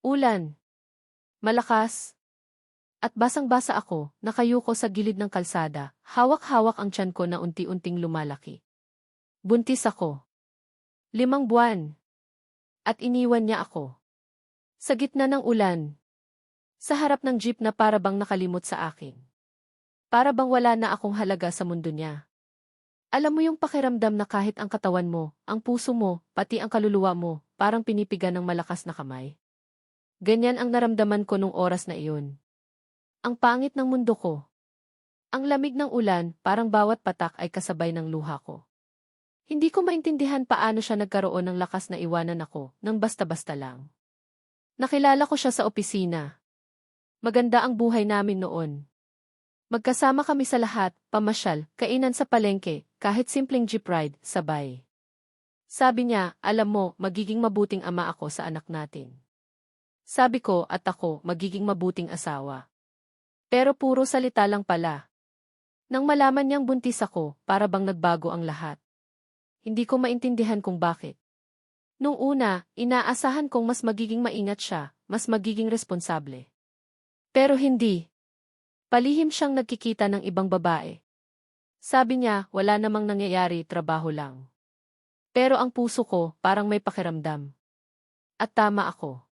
Ulan. Malakas. At basang-basa ako, nakayuko sa gilid ng kalsada, hawak-hawak ang tiyan ko na unti-unting lumalaki. Buntis ako. Limang buwan. At iniwan niya ako. Sa gitna ng ulan. Sa harap ng jeep na para bang nakalimot sa akin. Para bang wala na akong halaga sa mundo niya. Alam mo yung pakiramdam na kahit ang katawan mo, ang puso mo, pati ang kaluluwa mo, parang pinipigan ng malakas na kamay. Ganyan ang naramdaman ko nung oras na iyon. Ang pangit ng mundo ko. Ang lamig ng ulan, parang bawat patak ay kasabay ng luha ko. Hindi ko maintindihan paano siya nagkaroon ng lakas na iwanan ako, nang basta-basta lang. Nakilala ko siya sa opisina. Maganda ang buhay namin noon. Magkasama kami sa lahat, pamasyal, kainan sa palengke, kahit simpleng jeep ride, sabay. Sabi niya, alam mo, magiging mabuting ama ako sa anak natin. Sabi ko at ako, magiging mabuting asawa. Pero puro salita lang pala. Nang malaman niyang buntis ako, para bang nagbago ang lahat. Hindi ko maintindihan kung bakit. Nung una, inaasahan kong mas magiging maingat siya, mas magiging responsable. Pero hindi. Palihim siyang nagkikita ng ibang babae. Sabi niya, wala namang nangyayari, trabaho lang. Pero ang puso ko, parang may pakiramdam. At tama ako.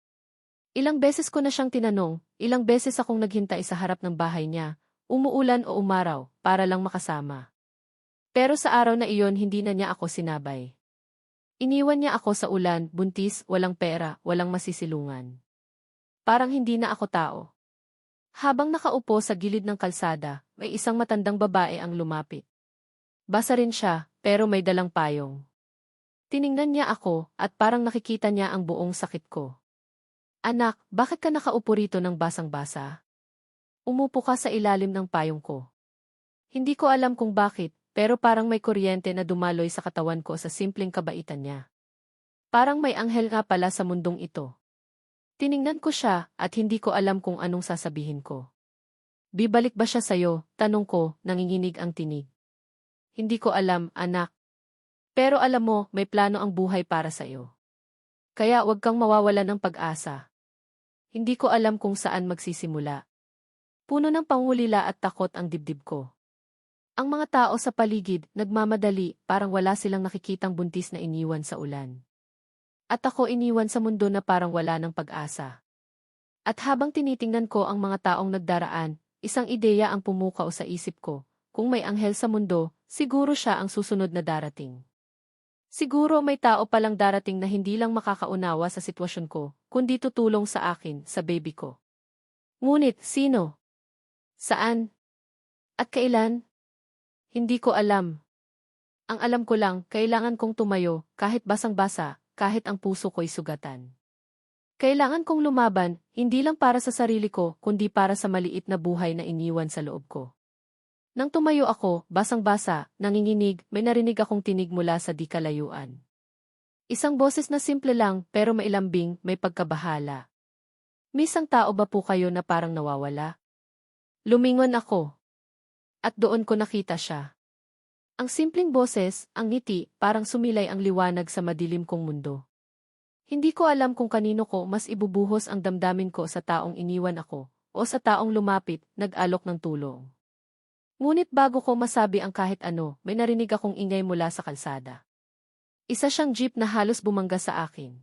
Ilang beses ko na siyang tinanong, ilang beses akong naghintay sa harap ng bahay niya, umuulan o umaraw, para lang makasama. Pero sa araw na iyon hindi na niya ako sinabay. Iniwan niya ako sa ulan, buntis, walang pera, walang masisilungan. Parang hindi na ako tao. Habang nakaupo sa gilid ng kalsada, may isang matandang babae ang lumapit. Basa rin siya, pero may dalang payong. Tiningnan niya ako, at parang nakikita niya ang buong sakit ko. Anak, bakit ka nakaupo rito ng basang-basa? Umupo ka sa ilalim ng payong ko. Hindi ko alam kung bakit, pero parang may kuryente na dumaloy sa katawan ko sa simpleng kabaitan niya. Parang may anghel nga pala sa mundong ito. Tiningnan ko siya at hindi ko alam kung anong sasabihin ko. Bibalik ba siya sa'yo? Tanong ko, nanginginig ang tinig. Hindi ko alam, anak. Pero alam mo, may plano ang buhay para sa'yo. Kaya huwag kang mawawala ng pag-asa. Hindi ko alam kung saan magsisimula. Puno ng pangulila at takot ang dibdib ko. Ang mga tao sa paligid, nagmamadali, parang wala silang nakikitang buntis na iniwan sa ulan. At ako iniwan sa mundo na parang wala ng pag-asa. At habang tinitingnan ko ang mga taong nagdaraan, isang ideya ang pumukaw sa isip ko. Kung may anghel sa mundo, siguro siya ang susunod na darating. Siguro may tao palang darating na hindi lang makakaunawa sa sitwasyon ko, kundi tutulong sa akin, sa baby ko. Ngunit, sino? Saan? At kailan? Hindi ko alam. Ang alam ko lang, kailangan kong tumayo, kahit basang-basa, kahit ang puso ko'y sugatan. Kailangan kong lumaban, hindi lang para sa sarili ko, kundi para sa maliit na buhay na iniwan sa loob ko. Nang tumayo ako, basang-basa, nanginginig, may narinig akong tinig mula sa di kalayuan. Isang boses na simple lang, pero mailambing, may pagkabahala. Misang tao ba po kayo na parang nawawala? Lumingon ako. At doon ko nakita siya. Ang simpleng boses, ang ngiti, parang sumilay ang liwanag sa madilim kong mundo. Hindi ko alam kung kanino ko mas ibubuhos ang damdamin ko sa taong iniwan ako, o sa taong lumapit, nag-alok ng tulong. Ngunit bago ko masabi ang kahit ano, may narinig akong ingay mula sa kalsada. Isa siyang jeep na halos bumangga sa akin.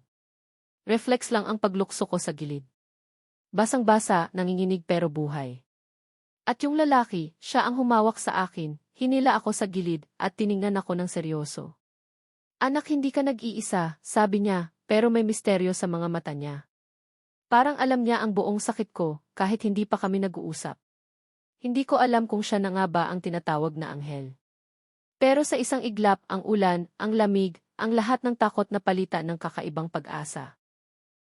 Reflex lang ang paglukso ko sa gilid. Basang-basa, nanginginig pero buhay. At yung lalaki, siya ang humawak sa akin, Hinila ako sa gilid at tiningnan ako ng seryoso. Anak hindi ka nag-iisa, sabi niya, pero may misteryo sa mga mata niya. Parang alam niya ang buong sakit ko, kahit hindi pa kami nag-uusap. Hindi ko alam kung siya na nga ba ang tinatawag na anghel. Pero sa isang iglap, ang ulan, ang lamig, ang lahat ng takot na palitan ng kakaibang pag-asa.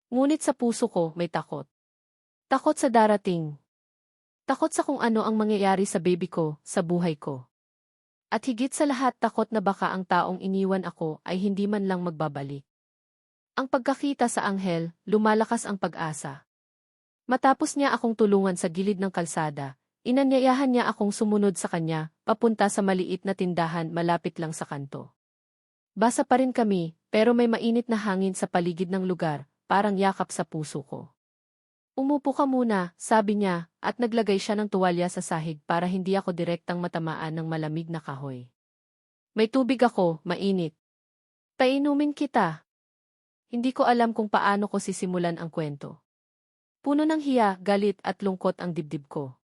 Ngunit sa puso ko may takot. Takot sa darating. Takot sa kung ano ang mangyayari sa baby ko, sa buhay ko. At higit sa lahat takot na baka ang taong iniwan ako ay hindi man lang magbabalik. Ang pagkakita sa anghel, lumalakas ang pag-asa. Matapos niya akong tulungan sa gilid ng kalsada, inanyayahan niya akong sumunod sa kanya, papunta sa maliit na tindahan malapit lang sa kanto. Basa pa rin kami, pero may mainit na hangin sa paligid ng lugar, parang yakap sa puso ko. Umupo ka muna, sabi niya, at naglagay siya ng tuwalya sa sahig para hindi ako direktang matamaan ng malamig na kahoy. May tubig ako, mainit. Painumin kita. Hindi ko alam kung paano ko sisimulan ang kwento. Puno ng hiya, galit at lungkot ang dibdib ko.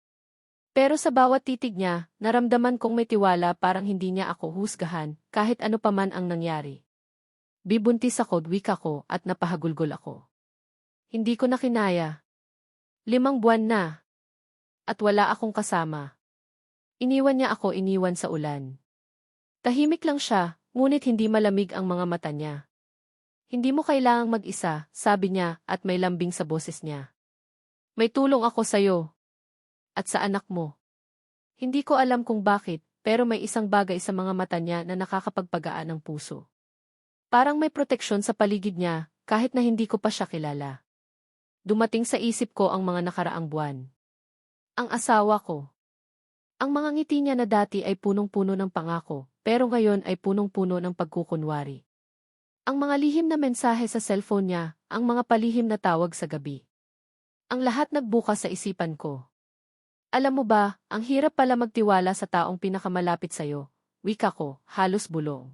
Pero sa bawat titig niya, naramdaman kong may tiwala parang hindi niya ako husgahan, kahit ano paman ang nangyari. Bibuntis ako, wika ko, at napahagulgol ako. Hindi ko na kinaya. Limang buwan na. At wala akong kasama. Iniwan niya ako iniwan sa ulan. Tahimik lang siya, ngunit hindi malamig ang mga mata niya. Hindi mo kailangang mag-isa, sabi niya, at may lambing sa boses niya. May tulong ako sa'yo. At sa anak mo. Hindi ko alam kung bakit, pero may isang bagay sa mga mata niya na nakakapagpagaan ng puso. Parang may proteksyon sa paligid niya, kahit na hindi ko pa siya kilala. Dumating sa isip ko ang mga nakaraang buwan. Ang asawa ko. Ang mga ngiti niya na dati ay punong-puno ng pangako, pero ngayon ay punong-puno ng pagkukunwari. Ang mga lihim na mensahe sa cellphone niya, ang mga palihim na tawag sa gabi. Ang lahat nagbukas sa isipan ko. Alam mo ba, ang hirap pala magtiwala sa taong pinakamalapit sa'yo. Wika ko, halos bulong.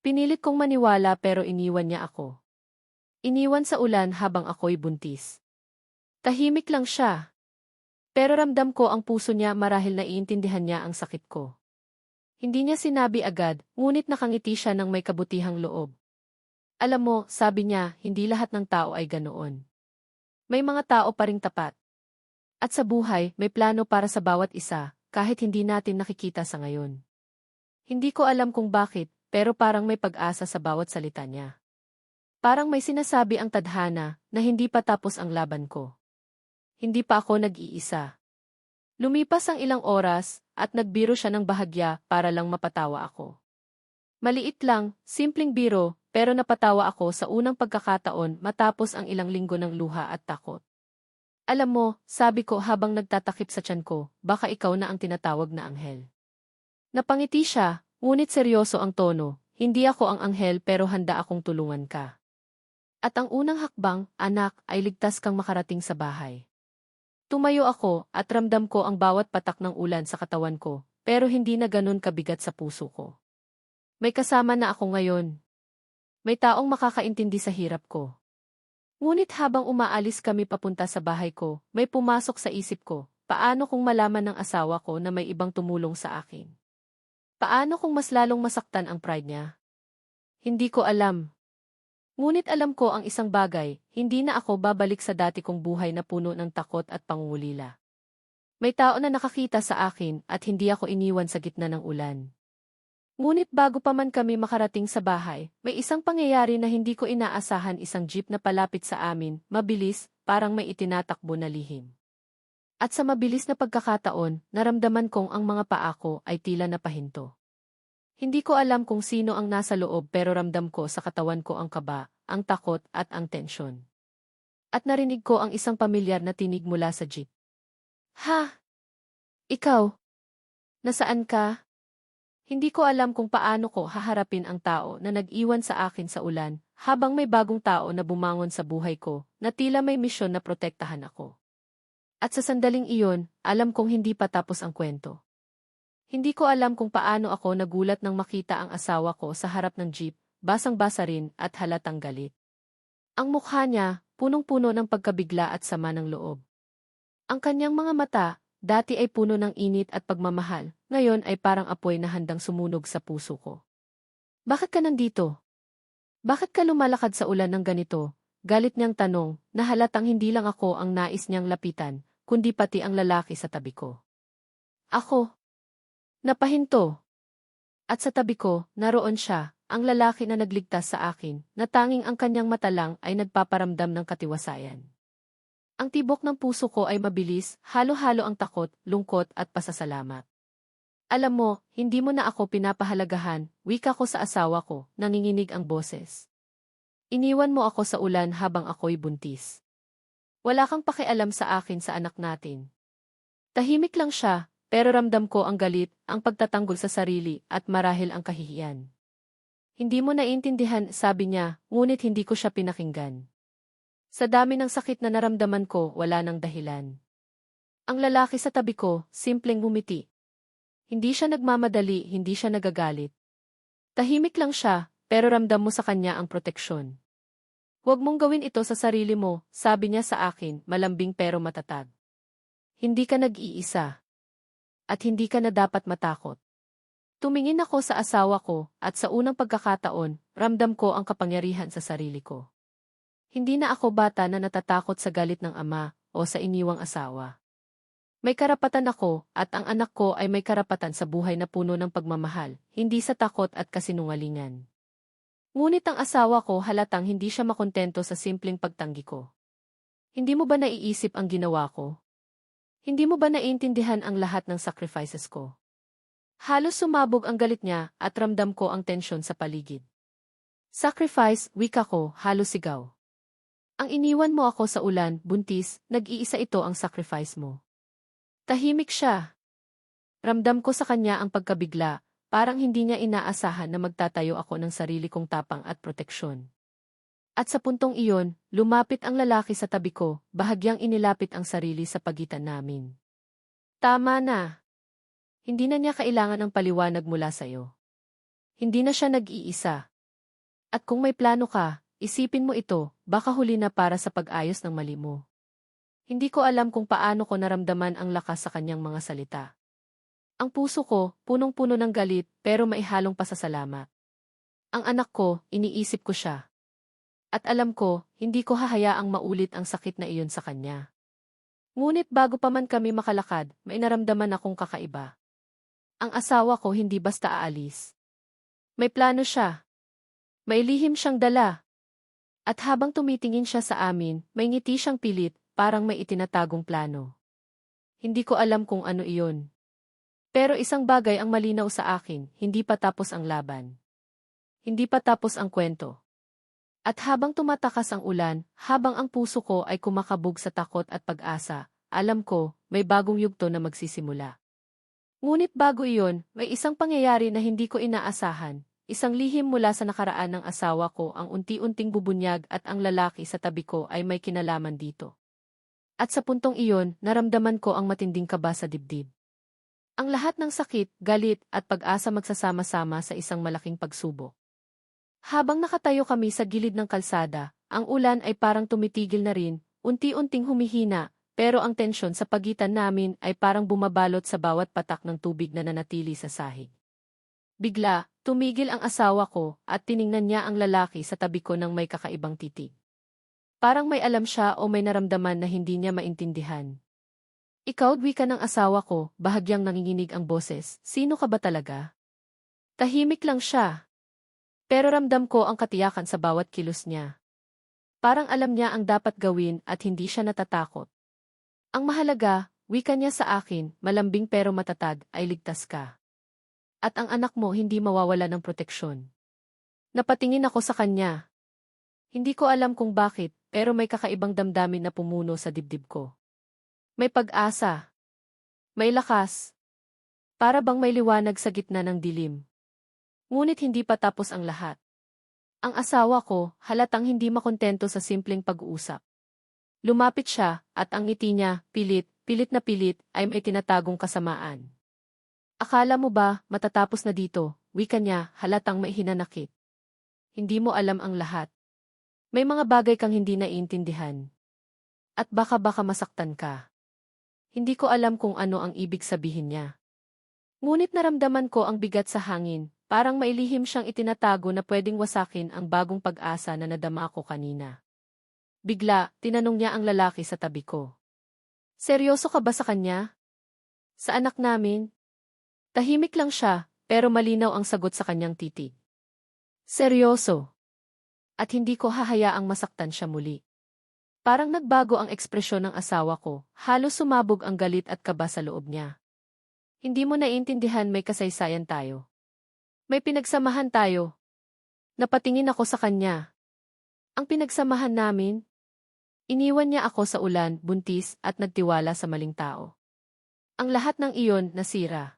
Pinilit kong maniwala pero iniwan niya ako. Iniwan sa ulan habang ako'y buntis. Tahimik lang siya. Pero ramdam ko ang puso niya marahil naiintindihan niya ang sakit ko. Hindi niya sinabi agad, ngunit nakangiti siya ng may kabutihang loob. Alam mo, sabi niya, hindi lahat ng tao ay ganoon. May mga tao pa ring tapat. At sa buhay, may plano para sa bawat isa, kahit hindi natin nakikita sa ngayon. Hindi ko alam kung bakit, pero parang may pag-asa sa bawat salita niya. Parang may sinasabi ang tadhana na hindi pa tapos ang laban ko. Hindi pa ako nag-iisa. Lumipas ang ilang oras at nagbiro siya ng bahagya para lang mapatawa ako. Maliit lang, simpleng biro, pero napatawa ako sa unang pagkakataon matapos ang ilang linggo ng luha at takot. Alam mo, sabi ko habang nagtatakip sa tiyan ko, baka ikaw na ang tinatawag na anghel. Napangiti siya, ngunit seryoso ang tono, hindi ako ang anghel pero handa akong tulungan ka. At ang unang hakbang, anak, ay ligtas kang makarating sa bahay. Tumayo ako at ramdam ko ang bawat patak ng ulan sa katawan ko, pero hindi na ganun kabigat sa puso ko. May kasama na ako ngayon. May taong makakaintindi sa hirap ko. Ngunit habang umaalis kami papunta sa bahay ko, may pumasok sa isip ko, paano kung malaman ng asawa ko na may ibang tumulong sa akin? Paano kung mas lalong masaktan ang pride niya? Hindi ko alam, Ngunit alam ko ang isang bagay, hindi na ako babalik sa dati kong buhay na puno ng takot at pangungulila. May tao na nakakita sa akin at hindi ako iniwan sa gitna ng ulan. Ngunit bago pa man kami makarating sa bahay, may isang pangyayari na hindi ko inaasahan isang jeep na palapit sa amin, mabilis, parang may itinatakbo na lihim. At sa mabilis na pagkakataon, naramdaman kong ang mga paa ko ay tila napahinto. Hindi ko alam kung sino ang nasa loob pero ramdam ko sa katawan ko ang kaba, ang takot at ang tensyon. At narinig ko ang isang pamilyar na tinig mula sa jeep. Ha? Ikaw? Nasaan ka? Hindi ko alam kung paano ko haharapin ang tao na nag-iwan sa akin sa ulan, habang may bagong tao na bumangon sa buhay ko, na tila may misyon na protektahan ako. At sa sandaling iyon, alam kong hindi pa tapos ang kwento. Hindi ko alam kung paano ako nagulat nang makita ang asawa ko sa harap ng jeep, basang-basa rin at halatang galit. Ang mukha niya, punong-puno ng pagkabigla at sama ng loob. Ang kanyang mga mata, dati ay puno ng init at pagmamahal, ngayon ay parang apoy na handang sumunog sa puso ko. Bakit ka nandito? Bakit ka lumalakad sa ulan ng ganito? Galit niyang tanong, na halatang hindi lang ako ang nais niyang lapitan, kundi pati ang lalaki sa tabi ko. Ako, Napahinto. At sa tabi ko, naroon siya, ang lalaki na nagligtas sa akin, na tanging ang kanyang mata lang ay nagpaparamdam ng katiwasayan. Ang tibok ng puso ko ay mabilis, halo-halo ang takot, lungkot at pasasalamat. Alam mo, hindi mo na ako pinapahalagahan, wika ko sa asawa ko, nanginginig ang boses. Iniwan mo ako sa ulan habang ako'y buntis. Wala kang pakialam sa akin sa anak natin. Tahimik lang siya, pero ramdam ko ang galit, ang pagtatanggol sa sarili, at marahil ang kahihiyan. Hindi mo naintindihan, sabi niya, ngunit hindi ko siya pinakinggan. Sa dami ng sakit na naramdaman ko, wala nang dahilan. Ang lalaki sa tabi ko, simpleng ngumiti. Hindi siya nagmamadali, hindi siya nagagalit. Tahimik lang siya, pero ramdam mo sa kanya ang proteksyon. Huwag mong gawin ito sa sarili mo, sabi niya sa akin, malambing pero matatag. Hindi ka nag-iisa. At hindi ka na dapat matakot. Tumingin ako sa asawa ko, at sa unang pagkakataon, ramdam ko ang kapangyarihan sa sarili ko. Hindi na ako bata na natatakot sa galit ng ama o sa iniwang asawa. May karapatan ako at ang anak ko ay may karapatan sa buhay na puno ng pagmamahal, hindi sa takot at kasinungalingan. Ngunit ang asawa ko halatang hindi siya makontento sa simpleng pagtanggi ko. Hindi mo ba naiisip ang ginawa ko? Hindi mo ba naiintindihan ang lahat ng sacrifices ko? Halos sumabog ang galit niya at ramdam ko ang tensyon sa paligid. Sacrifice, wika ko, halos sigaw. Ang iniwan mo ako sa ulan, buntis, nag-iisa ito ang sacrifice mo. Tahimik siya. Ramdam ko sa kanya ang pagkabigla, parang hindi niya inaasahan na magtatayo ako ng sarili kong tapang at proteksyon. At sa puntong iyon, lumapit ang lalaki sa tabi ko, bahagyang inilapit ang sarili sa pagitan namin. Tama na. Hindi na niya kailangan ng paliwanag mula sa'yo. Hindi na siya nag-iisa. At kung may plano ka, Isipin mo ito, baka huli na para sa pag-ayos ng mali mo. Hindi ko alam kung paano ko naramdaman ang lakas sa kanyang mga salita. Ang puso ko, punong-puno ng galit, pero maihalong pasasalamat. Ang anak ko, iniisip ko siya. At alam ko, hindi ko hahayaang maulit ang sakit na iyon sa kanya. Ngunit bago pa man kami makalakad, may naramdaman akong kakaiba. Ang asawa ko hindi basta aalis. May plano siya. May lihim siyang dala. At habang tumitingin siya sa amin, may ngiti siyang pilit, parang may itinatagong plano. Hindi ko alam kung ano iyon. Pero isang bagay ang malinaw sa akin, hindi pa tapos ang laban. Hindi pa tapos ang kwento. At habang tumatakas ang ulan, habang ang puso ko ay kumakabog sa takot at pag-asa, alam ko, may bagong yugto na magsisimula. Ngunit bago iyon, may isang pangyayari na hindi ko inaasahan, Isang lihim mula sa nakaraan ng asawa ko ang unti-unting bubunyag at ang lalaki sa tabi ko ay may kinalaman dito. At sa puntong iyon, naramdaman ko ang matinding kaba sa dibdib. Ang lahat ng sakit, galit at pag-asa magsasama-sama sa isang malaking pagsubok. Habang nakatayo kami sa gilid ng kalsada, ang ulan ay parang tumitigil na rin, unti-unting humihina, pero ang tensyon sa pagitan namin ay parang bumabalot sa bawat patak ng tubig na nanatili sa sahig. Bigla, tumigil ang asawa ko at tiningnan niya ang lalaki sa tabi ko ng may kakaibang titig. Parang may alam siya o may naramdaman na hindi niya maintindihan. Ikaw, ka ng asawa ko, bahagyang nanginginig ang boses, sino ka ba talaga? Tahimik lang siya. Pero ramdam ko ang katiyakan sa bawat kilos niya. Parang alam niya ang dapat gawin at hindi siya natatakot. Ang mahalaga, wika niya sa akin, malambing pero matatag, ay ligtas ka at ang anak mo hindi mawawala ng proteksyon. Napatingin ako sa kanya. Hindi ko alam kung bakit, pero may kakaibang damdamin na pumuno sa dibdib ko. May pag-asa. May lakas. Para bang may liwanag sa gitna ng dilim. Ngunit hindi pa tapos ang lahat. Ang asawa ko, halatang hindi makontento sa simpleng pag-uusap. Lumapit siya, at ang ngiti niya, pilit, pilit na pilit, ay may tinatagong kasamaan. Akala mo ba, matatapos na dito, wika niya, halatang may hinanakit. Hindi mo alam ang lahat. May mga bagay kang hindi naiintindihan. At baka-baka masaktan ka. Hindi ko alam kung ano ang ibig sabihin niya. Ngunit naramdaman ko ang bigat sa hangin, parang mailihim siyang itinatago na pwedeng wasakin ang bagong pag-asa na nadama ako kanina. Bigla, tinanong niya ang lalaki sa tabi ko. Seryoso ka ba sa kanya? Sa anak namin? Tahimik lang siya, pero malinaw ang sagot sa kanyang titig. Seryoso. At hindi ko hahayaang masaktan siya muli. Parang nagbago ang ekspresyon ng asawa ko, halos sumabog ang galit at kaba sa loob niya. Hindi mo naiintindihan may kasaysayan tayo. May pinagsamahan tayo. Napatingin ako sa kanya. Ang pinagsamahan namin? Iniwan niya ako sa ulan, buntis, at nagtiwala sa maling tao. Ang lahat ng iyon nasira.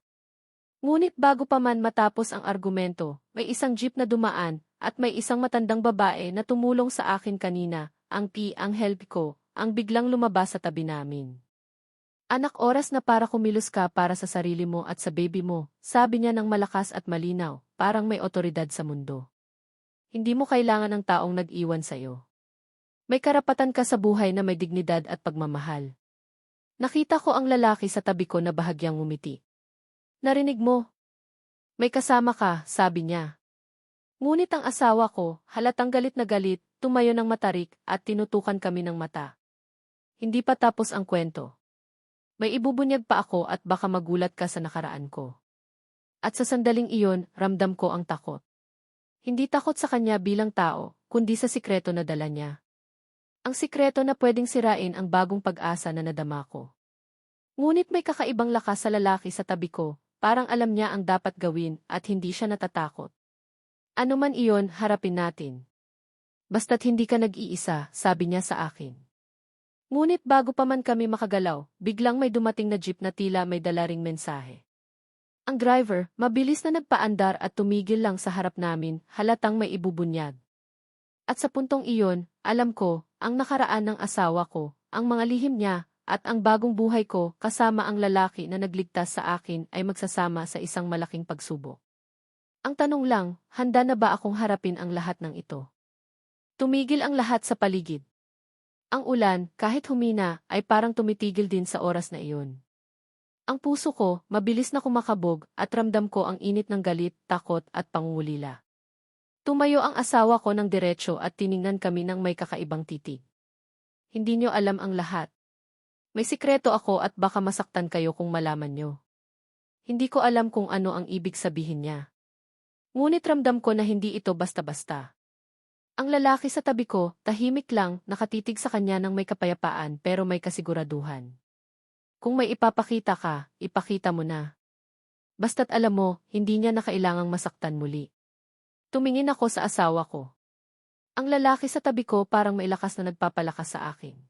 Ngunit bago pa man matapos ang argumento, may isang jeep na dumaan, at may isang matandang babae na tumulong sa akin kanina, ang ti ang help ko, ang biglang lumabas sa tabi namin. Anak oras na para kumilos ka para sa sarili mo at sa baby mo, sabi niya ng malakas at malinaw, parang may otoridad sa mundo. Hindi mo kailangan ng taong nag-iwan sa'yo. May karapatan ka sa buhay na may dignidad at pagmamahal. Nakita ko ang lalaki sa tabi ko na bahagyang ngumiti. Narinig mo? May kasama ka, sabi niya. Ngunit ang asawa ko, halatang galit na galit, tumayo ng matarik at tinutukan kami ng mata. Hindi pa tapos ang kwento. May ibubunyag pa ako at baka magulat ka sa nakaraan ko. At sa sandaling iyon, ramdam ko ang takot. Hindi takot sa kanya bilang tao, kundi sa sikreto na dala niya. Ang sikreto na pwedeng sirain ang bagong pag-asa na nadama ko. Ngunit may kakaibang lakas sa lalaki sa tabi ko, parang alam niya ang dapat gawin at hindi siya natatakot. Ano man iyon, harapin natin. Basta't hindi ka nag-iisa, sabi niya sa akin. Ngunit bago pa man kami makagalaw, biglang may dumating na jeep na tila may dalaring mensahe. Ang driver, mabilis na nagpaandar at tumigil lang sa harap namin, halatang may ibubunyag. At sa puntong iyon, alam ko, ang nakaraan ng asawa ko, ang mga lihim niya, at ang bagong buhay ko kasama ang lalaki na nagligtas sa akin ay magsasama sa isang malaking pagsubok. Ang tanong lang, handa na ba akong harapin ang lahat ng ito? Tumigil ang lahat sa paligid. Ang ulan, kahit humina, ay parang tumitigil din sa oras na iyon. Ang puso ko, mabilis na kumakabog at ramdam ko ang init ng galit, takot at pangungulila. Tumayo ang asawa ko ng diretsyo at tiningnan kami ng may kakaibang titig. Hindi nyo alam ang lahat. May sikreto ako at baka masaktan kayo kung malaman nyo. Hindi ko alam kung ano ang ibig sabihin niya. Ngunit ramdam ko na hindi ito basta-basta. Ang lalaki sa tabi ko, tahimik lang, nakatitig sa kanya ng may kapayapaan pero may kasiguraduhan. Kung may ipapakita ka, ipakita mo na. Basta't alam mo, hindi niya na kailangang masaktan muli. Tumingin ako sa asawa ko. Ang lalaki sa tabi ko parang may lakas na nagpapalakas sa akin.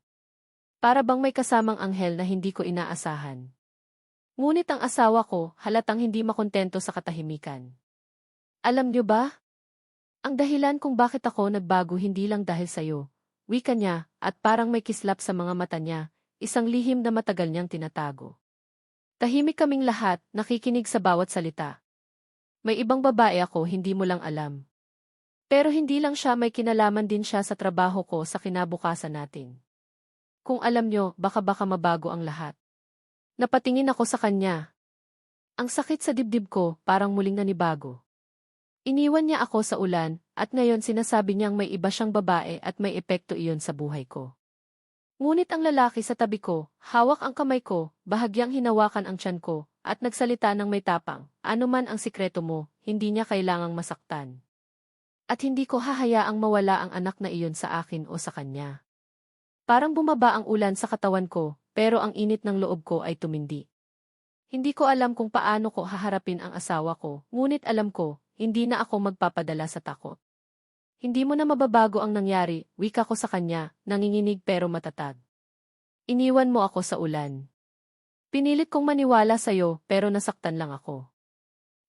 Para bang may kasamang anghel na hindi ko inaasahan. Ngunit ang asawa ko halatang hindi makontento sa katahimikan. Alam niyo ba? Ang dahilan kung bakit ako nagbago hindi lang dahil sa'yo, wika niya, at parang may kislap sa mga mata niya, isang lihim na matagal niyang tinatago. Tahimik kaming lahat, nakikinig sa bawat salita. May ibang babae ako hindi mo lang alam. Pero hindi lang siya may kinalaman din siya sa trabaho ko sa kinabukasan natin. Kung alam niyo, baka-baka mabago ang lahat. Napatingin ako sa kanya. Ang sakit sa dibdib ko, parang muling nanibago. Iniwan niya ako sa ulan, at ngayon sinasabi niyang may iba siyang babae at may epekto iyon sa buhay ko. Ngunit ang lalaki sa tabi ko, hawak ang kamay ko, bahagyang hinawakan ang tiyan ko, at nagsalita ng may tapang, anuman ang sikreto mo, hindi niya kailangang masaktan. At hindi ko hahayaang mawala ang anak na iyon sa akin o sa kanya. Parang bumaba ang ulan sa katawan ko, pero ang init ng loob ko ay tumindi. Hindi ko alam kung paano ko haharapin ang asawa ko, ngunit alam ko, hindi na ako magpapadala sa takot. Hindi mo na mababago ang nangyari, wika ko sa kanya, nanginginig pero matatag. Iniwan mo ako sa ulan. Pinilit kong maniwala sa'yo pero nasaktan lang ako.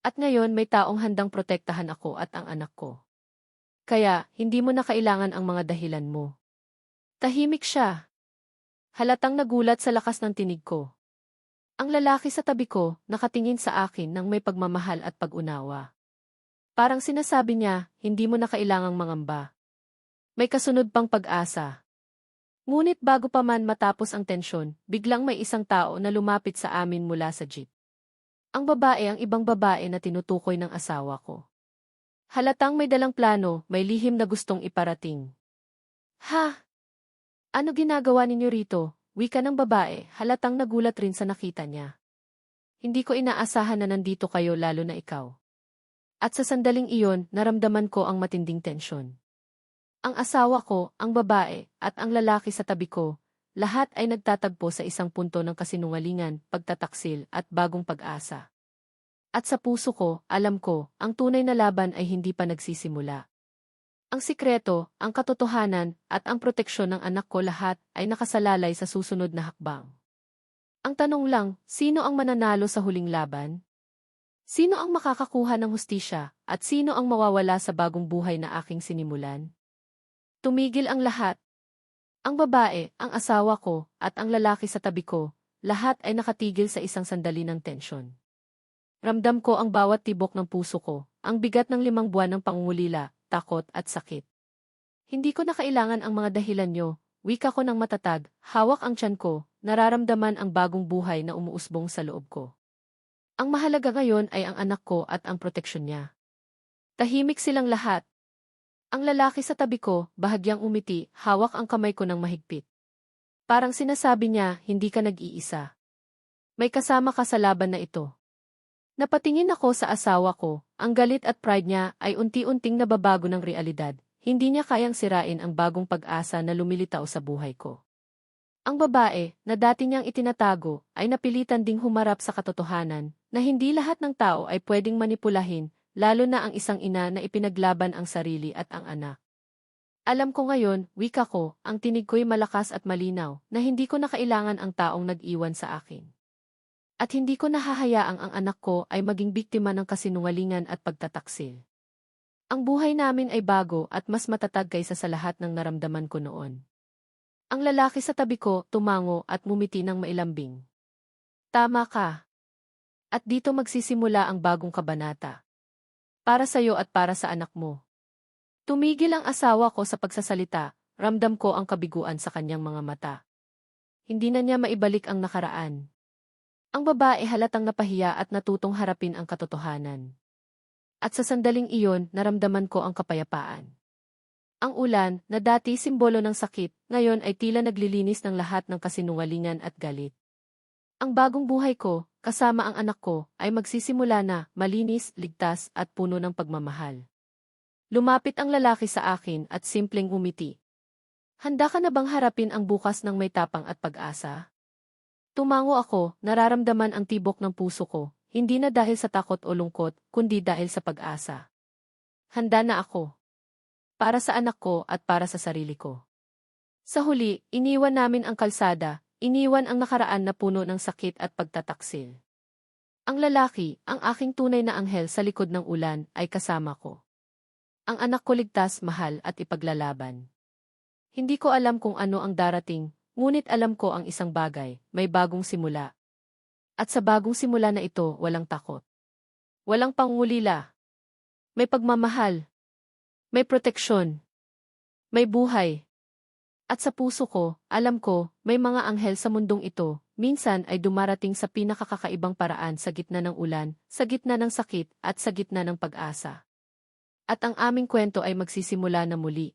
At ngayon may taong handang protektahan ako at ang anak ko. Kaya, hindi mo na kailangan ang mga dahilan mo. Tahimik siya. Halatang nagulat sa lakas ng tinig ko. Ang lalaki sa tabi ko, nakatingin sa akin ng may pagmamahal at pag-unawa. Parang sinasabi niya, hindi mo na kailangang mangamba. May kasunod pang pag-asa. Ngunit bago pa man matapos ang tensyon, biglang may isang tao na lumapit sa amin mula sa jeep. Ang babae ang ibang babae na tinutukoy ng asawa ko. Halatang may dalang plano, may lihim na gustong iparating. Ha? Ano ginagawa ninyo rito? Wika ng babae, halatang nagulat rin sa nakita niya. Hindi ko inaasahan na nandito kayo lalo na ikaw. At sa sandaling iyon, naramdaman ko ang matinding tensyon. Ang asawa ko, ang babae, at ang lalaki sa tabi ko, lahat ay nagtatagpo sa isang punto ng kasinungalingan, pagtataksil, at bagong pag-asa. At sa puso ko, alam ko, ang tunay na laban ay hindi pa nagsisimula. Ang sikreto, ang katotohanan, at ang proteksyon ng anak ko lahat ay nakasalalay sa susunod na hakbang. Ang tanong lang, sino ang mananalo sa huling laban? Sino ang makakakuha ng hustisya, at sino ang mawawala sa bagong buhay na aking sinimulan? Tumigil ang lahat. Ang babae, ang asawa ko, at ang lalaki sa tabi ko, lahat ay nakatigil sa isang sandali ng tensyon. Ramdam ko ang bawat tibok ng puso ko, ang bigat ng limang buwan ng pangungulila, takot at sakit. Hindi ko na kailangan ang mga dahilan nyo, wika ko ng matatag, hawak ang tiyan ko, nararamdaman ang bagong buhay na umuusbong sa loob ko. Ang mahalaga ngayon ay ang anak ko at ang proteksyon niya. Tahimik silang lahat. Ang lalaki sa tabi ko, bahagyang umiti, hawak ang kamay ko ng mahigpit. Parang sinasabi niya, hindi ka nag-iisa. May kasama ka sa laban na ito. Napatingin ako sa asawa ko, ang galit at pride niya ay unti-unting nababago ng realidad. Hindi niya kayang sirain ang bagong pag-asa na lumilitaw sa buhay ko. Ang babae, na dati niyang itinatago, ay napilitan ding humarap sa katotohanan, na hindi lahat ng tao ay pwedeng manipulahin, lalo na ang isang ina na ipinaglaban ang sarili at ang anak. Alam ko ngayon, wika ko, ang tinig ko'y malakas at malinaw, na hindi ko na kailangan ang taong nag-iwan sa akin. At hindi ko nahahayaang ang anak ko ay maging biktima ng kasinungalingan at pagtataksil. Ang buhay namin ay bago at mas matatag kaysa sa lahat ng naramdaman ko noon. Ang lalaki sa tabi ko tumango at mumiti ng mailambing. Tama ka. At dito magsisimula ang bagong kabanata. Para sa iyo at para sa anak mo. Tumigil ang asawa ko sa pagsasalita, ramdam ko ang kabiguan sa kanyang mga mata. Hindi na niya maibalik ang nakaraan. Ang babae halatang napahiya at natutong harapin ang katotohanan. At sa sandaling iyon, naramdaman ko ang kapayapaan. Ang ulan, na dati simbolo ng sakit, ngayon ay tila naglilinis ng lahat ng kasinungalingan at galit. Ang bagong buhay ko, kasama ang anak ko, ay magsisimula na, malinis, ligtas, at puno ng pagmamahal. Lumapit ang lalaki sa akin at simpleng umiti. Handa ka na bang harapin ang bukas ng may tapang at pag-asa? Tumango ako, nararamdaman ang tibok ng puso ko, hindi na dahil sa takot o lungkot, kundi dahil sa pag-asa. Handa na ako. Para sa anak ko at para sa sarili ko. Sa huli, iniwan namin ang kalsada, iniwan ang nakaraan na puno ng sakit at pagtataksil. Ang lalaki, ang aking tunay na anghel sa likod ng ulan, ay kasama ko. Ang anak ko ligtas, mahal at ipaglalaban. Hindi ko alam kung ano ang darating, Ngunit alam ko ang isang bagay, may bagong simula. At sa bagong simula na ito, walang takot. Walang pangulila. May pagmamahal. May proteksyon. May buhay. At sa puso ko, alam ko, may mga anghel sa mundong ito, minsan ay dumarating sa pinakakakaibang paraan sa gitna ng ulan, sa gitna ng sakit, at sa gitna ng pag-asa. At ang aming kwento ay magsisimula na muli.